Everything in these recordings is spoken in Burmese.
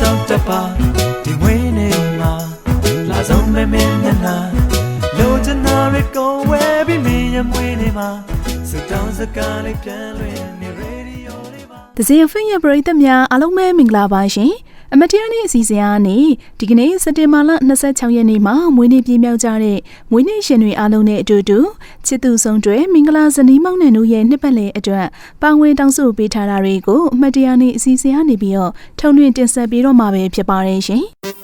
ကြောင့်တပါဒီမွေးနေ့မှာလာဆုံးမဲမဲမျက်နှာလိုချင်တာတွေကိုဝဲပြီးမင်းရဲ့မွေးနေ့မှာစတောင်းစကားလေးပြန်လွင်နေရေဒီယိုလေးမှာတစင်ဖင်ရဲ့ပရိသတ်များအားလုံးပဲမင်္ဂလာပါရှင်။ အမတရားနေ့အစီအစဉ်အားနဲ့ဒီကနေ့စက်တင်ဘာလ26ရက်နေ့မှာမွေးနေ့ပြည့်မြောက်ကြတဲ့မွေးနေ့ရှင်တွေအားလုံးနဲ့အတူတူချစ်သူဆုံးတွေမင်္ဂလာဇနီးမောင်နှံတို့ရဲ့နှစ်ပတ်လည်အတွက်ပါဝင်တောင်းဆိုပေးထားတာတွေကိုအမတရားနေ့အစီအစဉ်အားနေပြီးတော့ထုံလွှင့်တင်ဆက်ပေးတော့မှာပဲဖြစ်ပါတယ်ရှင်။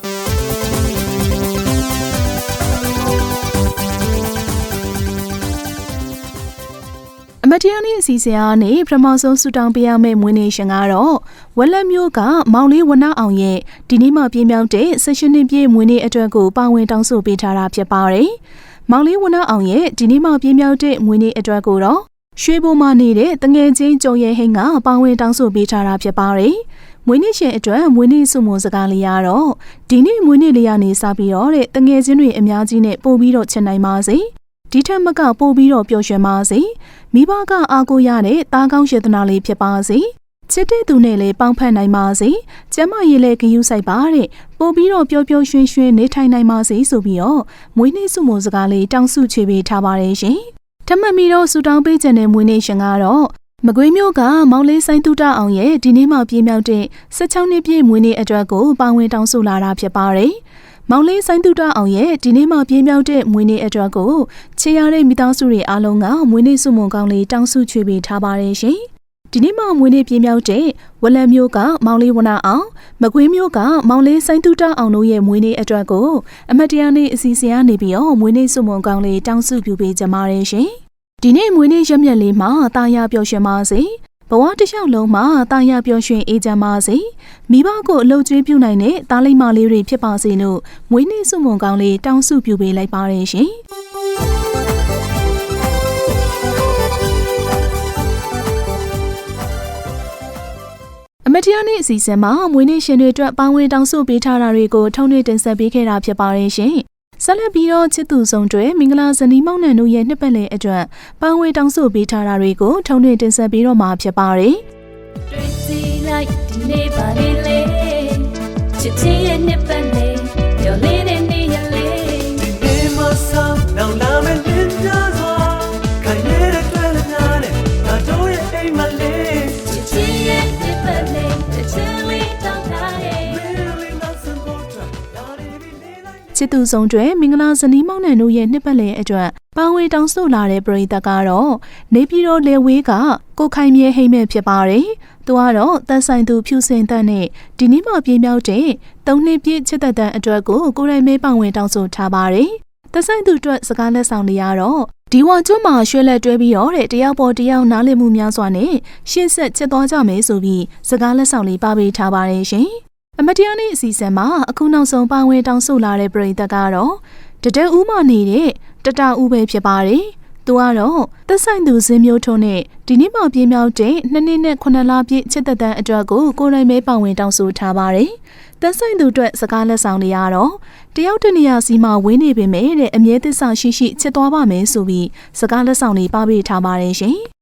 အမတရားနေ့အစီအစဉ်အားနဲ့ပထမဆုံးဆူတောင်းပေးရမယ့်မွေးနေ့ရှင်ကတော့ဝက်လက်မျိုးကမောင်လေးဝနအောင်ရဲ့ဒီနေ့မှပြင်းပြောင်းတဲ့ဆက်ရှင်နှစ်ပြည့်မွေးနေ့အတွက်ကိုပါဝင်တောင်းဆိုပေးထားတာဖြစ်ပါတယ်။မောင်လေးဝနအောင်ရဲ့ဒီနေ့မှပြင်းပြောင်းတဲ့မွေးနေ့အတွက်ကိုတော့ရွှေဘုံမနေတဲ့တငယ်ချင်းကျော်ရဲ့ဟင်းကပါဝင်တောင်းဆိုပေးထားတာဖြစ်ပါတယ်။မွေးနေ့ရှင်အတွက်မွေးနေ့စုမုံစကားလေးရတော့ဒီနေ့မွေးနေ့လေးရနေစပြီးတော့တဲ့တငယ်ချင်းတွေအများကြီးနဲ့ပို့ပြီးတော့ချင်နိုင်ပါစေ။ ဒီထက်မကပို့ပြီးတော့ပျော်ရွှင်ပါစေမိဘကအားကိုးရတဲ့တားကောင်းရတနာလေးဖြစ်ပါစေချစ်တဲ့သူနဲ့လည်းပေါင်းဖက်နိုင်ပါစေကျမရေလည်းဂယုဆိုင်ပါတဲ့ပို့ပြီးတော့ပျော်ပျော်ရွှင်ရွှင်နေထိုင်နိုင်ပါစေဆိုပြီးတော့မွေးနေ့စုမုံစကားလေးတောင်းစုချေပေးထားပါတယ်ရှင်ထပ်မံပြီးတော့ဆူတောင်းပေးခြင်းတဲ့မွေးနေ့ရှင်ကတော့မကွေးမျိုးကမောင်လေးဆိုင်တူတအောင်ရဲ့ဒီနေ့မှပြင်းမြောက်တဲ့16နှစ်ပြည့်မွေးနေ့အတွက်ကိုပါဝင်တောင်းဆိုလာတာဖြစ်ပါတယ်။ မောင်လေးဆိုင်တူတအောင်ရဲ့ဒီနေ့မှပြင်းမြောက်တဲ့မွေးနေ့အတွက်ကိုချေရတဲ့မိသားစုတွေအားလုံးကမွေးနေ့စုမုံကောင်းလေးတောင်းစုချွေပေးထားပါတယ်ရှင်။ဒီနေ့မှမွေးနေ့ပြင်းမြောက်တဲ့ဝလန်မျိုးကမောင်လေးဝနာအောင်မကွေးမျိုးကမောင်လေးဆိုင်တူတအောင်တို့ရဲ့မွေးနေ့အတွက်ကိုအမတ်တရားနေ့အစီအစဉ်ကနေပြီးတော့မွေးနေ့စုမုံကောင်းလေးတောင်းစုပြုပေးကြပါတယ်ရှင်။ဒီနေ့မွေးနေ့ရက်မြက်လေးမှာတာယာပျော်ရွှင်ပါစေ ဘဝတစ်လျှောက်လုံးမှာတာယာပျော်ရွှင်အေးချမ်းပါစေမိဘကိုအလုပ်ကျွေးပြုနိုင်တဲ့တားလိမ္မာလေးတွေဖြစ်ပါစေလို့မွေးနေ့စုမုံကောင်းလေးတောင်းစုပြုပေးလိုက်ပါတယ်ရှင်အမတရားနေ့အစီအစဉ်မှာမွေးနေ့ရှင်တွေအတွက်ပါဝင်တောင်းဆိုပေးထားတာတွေကိုထုံနှင့်တင်ဆက်ပေးခဲ့တာဖြစ်ပါတယ်ရှင်။ ဆက်လက်ပြီးတော့ချစ်သူဆုံးတွေမင်္ဂလာဇနီးမောင်နှံတို့ရဲ့နှစ်ပတ်လည်အတွက်ပါဝင်တောင်းဆိုပေးထားတာတွေကိုထုံနှင့်တင်ဆက်ပေးတော့မှာဖြစ်ပါတယ်။တွေ့စီလိုက်ဒီနေ့ပါလေ လေးလိုက်ချစ်သူဆုံးတွေမင်္ဂလာဇနီးမောင်နှံတို့ရဲ့နှစ်ပတ်လည်အတွက်ပါဝင်တောင်းဆိုလာတဲ့ပရိသတ်ကတော့နေပြည်တော်လေဝေးကကိုခိုင်မြဲဟိမ့်မဲ့ဖြစ်ပါတယ်။သူကတော့သက်ဆိုင်သူဖြူစင်တတ်နဲ့ဒီနေ့မှပြင်းပြောက်တဲ့သုံးနှစ်ပြည့်ချစ်သက်တမ်းအတွက်ကိုကိုရိုင်းမဲပါဝင်တောင်းဆိုထားပါတယ်။သက်ဆိုင်သူအတွက်စကားလက်ဆောင်တွေကတော့ဒီဝါကျွန်းမှာရွှဲလက်တွဲပြီးတော့တဲ့တယောက်ပေါ်တယောက်နားလည်မှုများစွာနဲ့ရှေ့ဆက်ချစ်သွားကြမယ်ဆိုပြီးစကားလက်ဆောင်လေးပါပေးထားပါတယ်ရှင်။ အမတရားနေ့အစီအစဉ်မှာအခုနောက်ဆုံးပါဝင်တောင်းဆိုလာတဲ့ပြည်သက်ကတော့တတဲဦးမနေတဲ့တတဦးပဲဖြစ်ပါတယ်။သူကတော့သက်ဆိုင်သူဇင်းမျိုးထုံးနဲ့ဒီနေ့မှပြင်းပြောက်တဲ့နှစ်နှစ်နဲ့ခုနှစ်လပြည့်ချစ်သက်တမ်းအတွက်ကိုကိုယ်တိုင်ပဲပါဝင်တောင်းဆိုထားပါတယ်။သက်ဆိုင်သူအတွက်စကားလက်ဆောင်တွေကတော့တယောက်တစ်နေရာစီမှာဝင်းနေပေမဲ့တဲ့အမြဲသစ္စာရှိရှိချစ်သွားပါမယ်ဆိုပြီးစကားလက်ဆောင်တွေပါပေးထားပါတယ်ရှင်။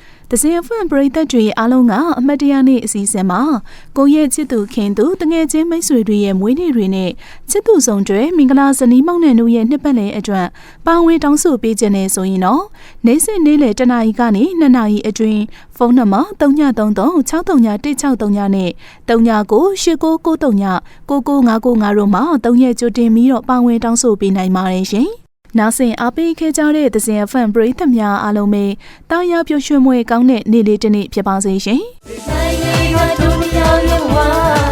တစင်ဖန်ပရိသတ်တွေအားလုံးကအမတ်တရားနေ့အစီအစဉ်မှာကိုယ့်ရဲ့ချစ်သူခင်သူတငယ်ချင်းမိတ်ဆွေတွေရဲ့မွေးနေ့တွေနဲ့ချစ်သူဆောင်တွေမင်္ဂလာဇနီးမောင်နှံတို့ရဲ့နှစ်ပတ်လည်အတွက်ပါဝင်တောင်းဆိုပေးခြင်းနဲ့ဆိုရင်တော့နေ့စဉ်နေ့လယ်တနာရီကနေ2နာရီအတွင်းဖုန်းနံပါတ်3933633163နဲ့39989939 9955တို့မှာ3ရက်ကြိုတင်ပြီးတော့ပါဝင်တောင်းဆိုပေးနိုင်ပါတယ်ရှင်။ နားဆင်အားပေးခဲ့ကြတဲ့သဇင်ဖန်ပရိသတ်များအားလုံးပဲတာယာပျော်ရွှင်မွေကောင်းတဲ့နေ့လေးတစ်နေ့ဖြစ်ပါစေရှင်။